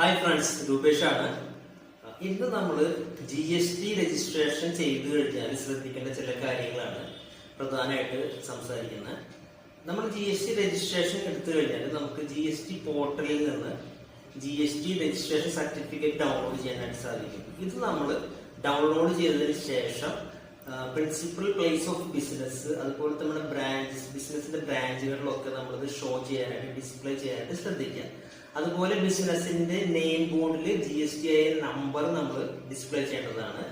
Hi friends രൂപേഷാണ് ഇന്ന് നമ്മൾ G S T registration ചെയ്തു കഴിഞ്ഞാൽ ശ്രദ്ധിക്കേണ്ട ചില കാര്യങ്ങളാണ് പ്രധാനമായിട്ട് സംസാരിക്കുന്നത്. നമ്മൾ ജി എസ് ടി രജിസ്ട്രേഷൻ എടുത്തു കഴിഞ്ഞാൽ നമുക്ക് ജി എസ് ടി പോർട്ടലിൽ നിന്ന് G S T registration certificate download ചെയ്യാനായിട്ട് സാധിക്കും. ഇത് നമ്മൾ ഡൗൺലോഡ് ചെയ്തതിന് ശേഷം പ്രിൻസിപ്പൽ പ്ലേസ് ഓഫ് ബിസിനസ് അതുപോലെ നമ്മുടെ ബ്രാഞ്ചസ് ബിസിനസിന്റെ ബ്രാഞ്ചുകളിലൊക്കെ നമ്മളിത് ഷോ ചെയ്യാനായിട്ട് ഡിസ്പ്ലേ ചെയ്യാനായിട്ട് ശ്രദ്ധിക്കുക. അതുപോലെ ബിസിനസിന്റെ നെയിം ബോർഡിൽ G S T I number നമ്മൾ ഡിസ്പ്ലേ ചെയ്യേണ്ടതാണ്.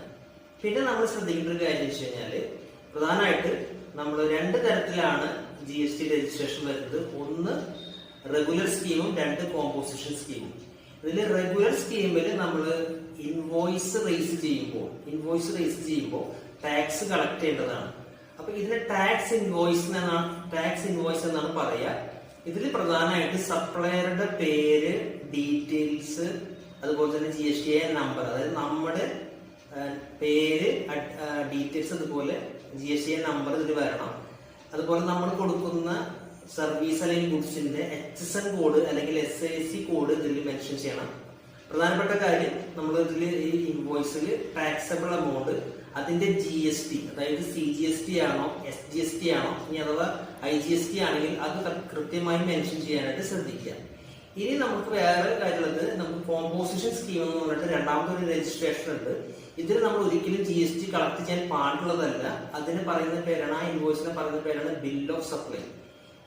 പിന്നെ നമ്മൾ ശ്രദ്ധിക്കേണ്ട ഒരു കാര്യം വെച്ച് കഴിഞ്ഞാൽ പ്രധാനമായിട്ട് നമ്മൾ രണ്ട് തരത്തിലാണ് ജി എസ് ടി രജിസ്ട്രേഷൻ വരുന്നത്. ഒന്ന് റെഗുലർ സ്കീമും രണ്ട് കോമ്പോസിഷൻ സ്കീമും ഇതിൽ റെഗുലർ സ്കീമിൽ നമ്മൾ ഇൻവോയ്സ് റേസ് ചെയ്യുമ്പോൾ ഇൻവോയ്സ് റേസ് ചെയ്യുമ്പോൾ ടാക്സ് കളക്ട് ചെയ്യേണ്ടതാണ്. അപ്പൊ ഇതിന് ടാക്സ് ഇൻവോയ്സ് എന്നാണ് ടാക്സ് ഇൻവോയ്സ് എന്നാണ് പറയുക ഇതിൽ പ്രധാനമായിട്ട് സപ്ലയറുടെ പേര് ഡീറ്റെയിൽസ് അതുപോലെ തന്നെ G S T I number അതായത് നമ്മുടെ പേര് ഡീറ്റെയിൽസ് അതുപോലെ G S T I number ഇതിൽ വരണം. അതുപോലെ നമ്മൾ കൊടുക്കുന്ന സർവീസ് അല്ലെങ്കിൽ ഗുഡ്സിന്റെ എച്ച് എസ് എൻ കോഡ് അല്ലെങ്കിൽ എസ് ഐ സി കോഡ് ഇതിൽ മെൻഷൻ ചെയ്യണം. പ്രധാനപ്പെട്ട കാര്യം നമ്മൾ ഇതിൽ ഈ ഇൻവോയ്സിൽ ടാക്സബിൾ എമൗണ്ട് അതിന്റെ ജി എസ് ടി അതായത് സി ജി എസ് ടി ആണോ എസ് ജി എസ് ടി ആണോ ഇനി അഥവാ ഐ ജി എസ് ടി ആണെങ്കിൽ അത് കൃത്യമായി മെൻഷൻ ചെയ്യാനായിട്ട് ശ്രദ്ധിക്കുക. ഇനി നമുക്ക് വേറെ കാര്യമുള്ളത് നമുക്ക് കോമ്പോസിഷൻ സ്കീം എന്ന് പറഞ്ഞിട്ട് രണ്ടാമത്തെ ഒരു രജിസ്ട്രേഷൻ ഉണ്ട്. ഇതിൽ നമ്മൾ ഒരിക്കലും ജി എസ് ടി കളക്ട് ചെയ്യാൻ പാടുള്ളതല്ല. അതിന് പറയുന്ന പേരാണ് ആ ഇൻവോയ്സിനെ പറയുന്ന പേരാണ് ബിൽ ഓഫ് സപ്ലൈ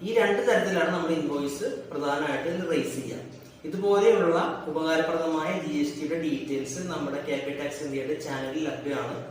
ഈ രണ്ട് തരത്തിലാണ് നമ്മൾ ഇൻവോയ്സ് പ്രധാനമായിട്ട് റേസ് ചെയ്യുക. ഇതുപോലെയുള്ള ഉപകാരപ്രദമായ ജി എസ് ടിയുടെ ഡീറ്റെയിൽസ് നമ്മുടെ ക്യാപിറ്റൽ ടാക്സ് ഇന്ത്യയുടെ ചാനലിൽ ലഭ്യമാണ്.